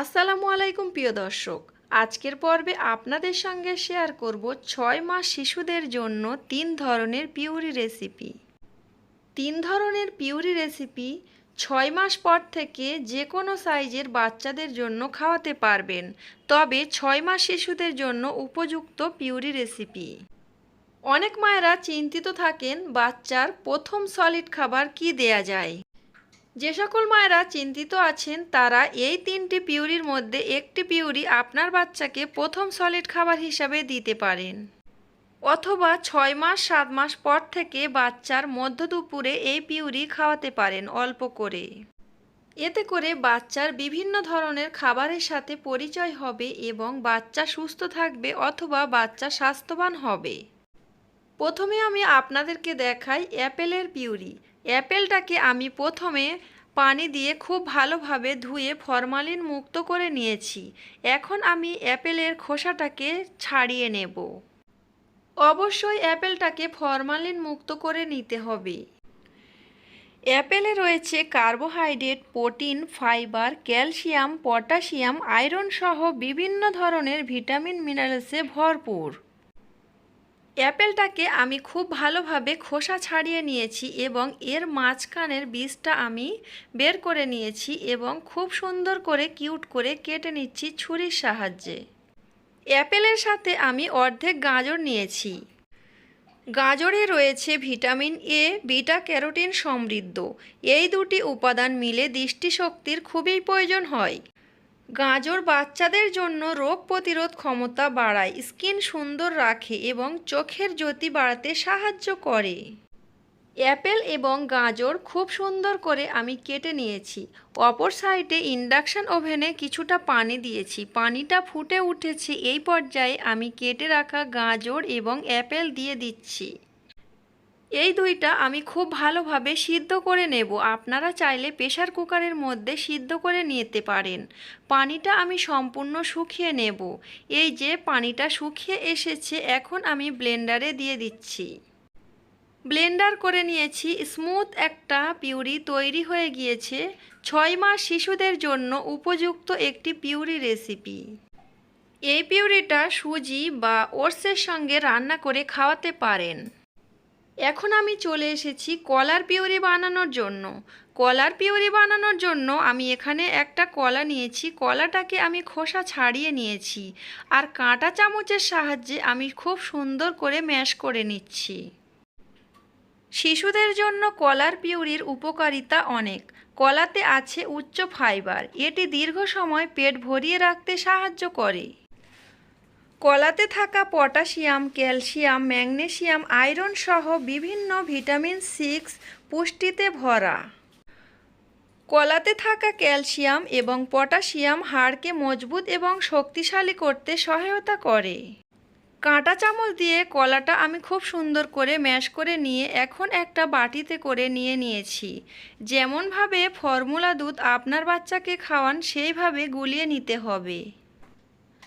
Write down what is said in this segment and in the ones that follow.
আসসালামু আলাইকুম, প্রিয় দর্শক। আজকের পর্বে আপনাদের সঙ্গে শেয়ার করব ছয় মাস শিশুদের জন্য তিন ধরনের পিউরি রেসিপি তিন ধরনের পিউরি রেসিপি ছয় মাস পর থেকে যে কোনো সাইজের বাচ্চাদের জন্য খাওয়াতে পারবেন। তবে ছয় মাস শিশুদের জন্য উপযুক্ত পিউরি রেসিপি অনেক মায়েরা চিন্তিত থাকেন বাচ্চার প্রথম সলিড খাবার কি দেয়া যায়। যে সকল মায়েরা চিন্তিত আছেন, তারা এই তিনটি পিউরির মধ্যে একটি পিউরি আপনার বাচ্চাকে প্রথম সলিড খাবার হিসাবে দিতে পারেন। অথবা ছয় মাস, সাত মাস পর থেকে বাচ্চার মধ্য দুপুরে এই পিউরি খাওয়াতে পারেন অল্প করে। এতে করে বাচ্চার বিভিন্ন ধরনের খাবারের সাথে পরিচয় হবে এবং বাচ্চা সুস্থ থাকবে অথবা বাচ্চা স্বাস্থ্যবান হবে। প্রথমে আমি আপনাদেরকে দেখাই অ্যাপেলের পিউরি। অ্যাপেলটাকে আমি প্রথমে পানি দিয়ে খুব ভালোভাবে ধুয়ে ফরমালিন মুক্ত করে নিয়েছি। এখন আমি অ্যাপেলের খোসাটাকে ছাড়িয়ে নেব। অবশ্যই অ্যাপেলটাকে ফরমালিন মুক্ত করে নিতে হবে। অ্যাপেলে রয়েছে carbohydrate, protein, fibre, calcium, potassium, iron সহ বিভিন্ন ধরনের ভিটামিন, মিনারেলসে ভরপুর। অ্যাপেলটাকে আমি খুব ভালোভাবে খোসা ছাড়িয়ে নিয়েছি এবং এর মাঝখানের বীজটা আমি বের করে নিয়েছি এবং খুব সুন্দর করে কিউট করে কেটে নিচ্ছি ছুরির সাহায্যে। অ্যাপেলের সাথে আমি অর্ধেক গাজর নিয়েছি। গাজরে রয়েছে ভিটামিন এ, বিটা ক্যারোটিন সমৃদ্ধ। এই দুটি উপাদান মিলে দৃষ্টিশক্তির খুবই প্রয়োজন হয়। গাজর বাচ্চাদের জন্য রোগ প্রতিরোধ ক্ষমতা বাড়ায়, স্কিন সুন্দর রাখে এবং চোখের জ্যোতি বাড়াতে সাহায্য করে। অ্যাপেল এবং গাজর খুব সুন্দর করে আমি কেটে নিয়েছি। অপর সাইডে ইন্ডাকশান ওভেনে কিছুটা পানি দিয়েছি। পানিটা ফুটে উঠেছে। এই পর্যায়ে আমি কেটে রাখা গাজর এবং অ্যাপেল দিয়ে দিচ্ছি। এই দুইটা আমি খুব ভালোভাবে সিদ্ধ করে নেব। আপনারা চাইলে প্রেশার কুকারের মধ্যে সিদ্ধ করে নিতে পারেন। পানিটা আমি সম্পূর্ণ শুকিয়ে নেব। এই যে পানিটা শুকিয়ে এসেছে, এখন আমি ব্লেন্ডারে দিয়ে দিচ্ছি। ব্লেন্ডার করে নিয়েছি, স্মুথ একটা পিউরি তৈরি হয়ে গিয়েছে। ছয় মাস শিশুদের জন্য উপযুক্ত একটি পিউরি রেসিপি। এই পিউরিটা সুজি বা ওটসের সঙ্গে রান্না করে খাওয়াতে পারেন। এখন আমি চলে এসেছি কলার পিউরি বানানোর জন্য। কলার পিউরি বানানোর জন্য আমি এখানে একটা কলা নিয়েছি। কলাটাকে আমি খোসা ছাড়িয়ে নিয়েছি। আর কাঁটা চামচের সাহায্যে আমি খুব সুন্দর করে ম্যাশ করে নিচ্ছি। শিশুদের জন্য কলার পিউরির উপকারিতা অনেক। কলাতে আছে উচ্চ ফাইবার। এটি দীর্ঘ সময় পেট ভরিয়ে রাখতে সাহায্য করে। কলাতে থাকা পটাশিয়াম, ক্যালসিয়াম, ম্যাগনেসিয়াম, আয়রন সহ বিভিন্ন ভিটামিন সিক্স পুষ্টিতে ভরা। কলাতে থাকা ক্যালসিয়াম এবং পটাশিয়াম হাড়কে মজবুত এবং শক্তিশালী করতে সহায়তা করে। কাঁটা চামচ দিয়ে কলাটা আমি খুব সুন্দর করে ম্যাশ করে নিয়ে এখন একটা বাটিতে করে নিয়ে নিয়েছি। যেমনভাবে ফর্মুলা দুধ আপনার বাচ্চাকে খাওয়ান, সেইভাবে গুলিয়ে নিতে হবে।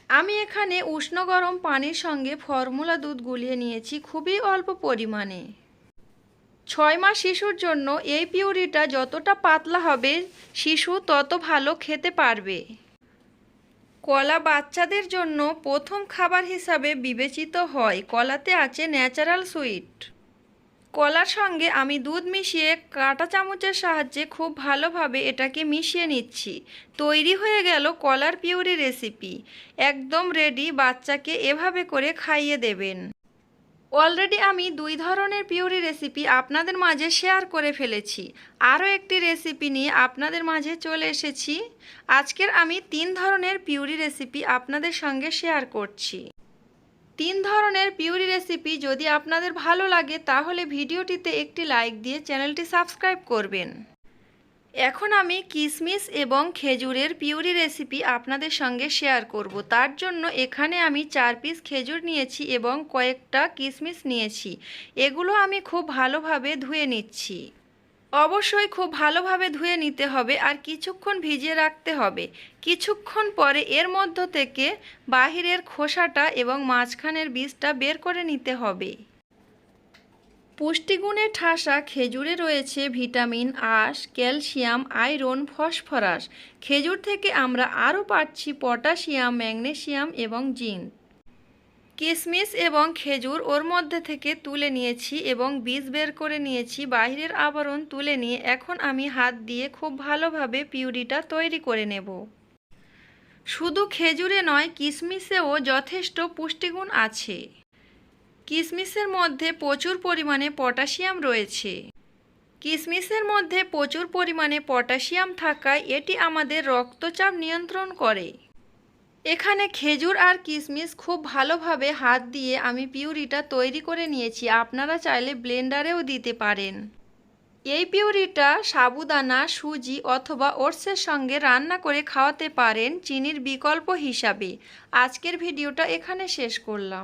আমি এখানে উষ্ণ গরম পানির সঙ্গে ফর্মুলা দুধ গুলিয়ে নিয়েছি খুবই অল্প পরিমাণে। ছয় মাস শিশুর জন্য এই পিউরিটা যতটা পাতলা হবে, শিশু তত ভালো খেতে পারবে। কলা বাচ্চাদের জন্য প্রথম খাবার হিসাবে বিবেচিত হয়। কলাতে আছে ন্যাচারাল সুইট। কলার সঙ্গে আমি দুধ মিশিয়ে কাঁটা চামচের সাহায্যে খুব ভালোভাবে এটাকে মিশিয়ে নিচ্ছি। তৈরি হয়ে গেল কলার পিউরি রেসিপি। একদম রেডি, বাচ্চাকে এভাবে করে খাইয়ে দেবেন। অলরেডি আমি দুই ধরনের পিউরি রেসিপি আপনাদের মাঝে শেয়ার করে ফেলেছি। আরও একটি রেসিপি নিয়ে আপনাদের মাঝে চলে এসেছি। আজকের আমি তিন ধরনের পিউরি রেসিপি আপনাদের সঙ্গে শেয়ার করছি। তিন ধরনের পিউরি রেসিপি যদি আপনাদের ভালো লাগে, তাহলে ভিডিওটিতে একটি লাইক দিয়ে চ্যানেলটি সাবস্ক্রাইব করবেন। এখন আমি কিশমিশ এবং খেজুরের পিউরি রেসিপি আপনাদের সঙ্গে শেয়ার করব। তার জন্য এখানে আমি চার পিস খেজুর নিয়েছি এবং কয়েকটা কিশমিশ নিয়েছি। এগুলো আমি খুব ভালোভাবে ধুয়ে নিচ্ছি। অবশ্যই খুব ভালোভাবে ধুয়ে নিতে হবে আর কিছুক্ষণ ভিজিয়ে রাখতে হবে। কিছুক্ষণ পরে এর মধ্য থেকে বাহিরের খোসাটা এবং মাঝখানের বীজটা বের করে নিতে হবে। পুষ্টিগুণে ঠাসা খেজুরে রয়েছে ভিটামিন, আঁশ, ক্যালসিয়াম, আয়রন, ফসফরাস। খেজুর থেকে আমরা আরও পাচ্ছি পটাশিয়াম, ম্যাগনেসিয়াম এবং জিঙ্ক। কিশমিশ এবং খেজুর ওর মধ্যে থেকে তুলে নিয়েছি এবং বীজ বের করে নিয়েছি। বাইরের আবরণ তুলে নিয়ে এখন আমি হাত দিয়ে খুব ভালোভাবে পিউরিটা তৈরি করে নেব। শুধু খেজুরে নয় কিশমিশেও যথেষ্ট পুষ্টিগুণ আছে। কিশমিশের মধ্যে প্রচুর পরিমাণে পটাশিয়াম রয়েছে। কিশমিশের মধ্যে প্রচুর পরিমাণে পটাশিয়াম থাকায় এটি আমাদের রক্তচাপ নিয়ন্ত্রণ করে। এখানে খেজুর আর কিশমিশ খুব ভালোভাবে হাত দিয়ে আমি পিউরিটা তৈরি করে নিয়েছি। আপনারা চাইলে ব্লেন্ডারেও দিতে পারেন। এই পিউরিটা সাবুদানা, সুজি অথবা ওটসের সঙ্গে রান্না করে খাওয়াতে পারেন, চিনির বিকল্প হিসাবে। আজকের ভিডিওটা এখানে শেষ করলাম।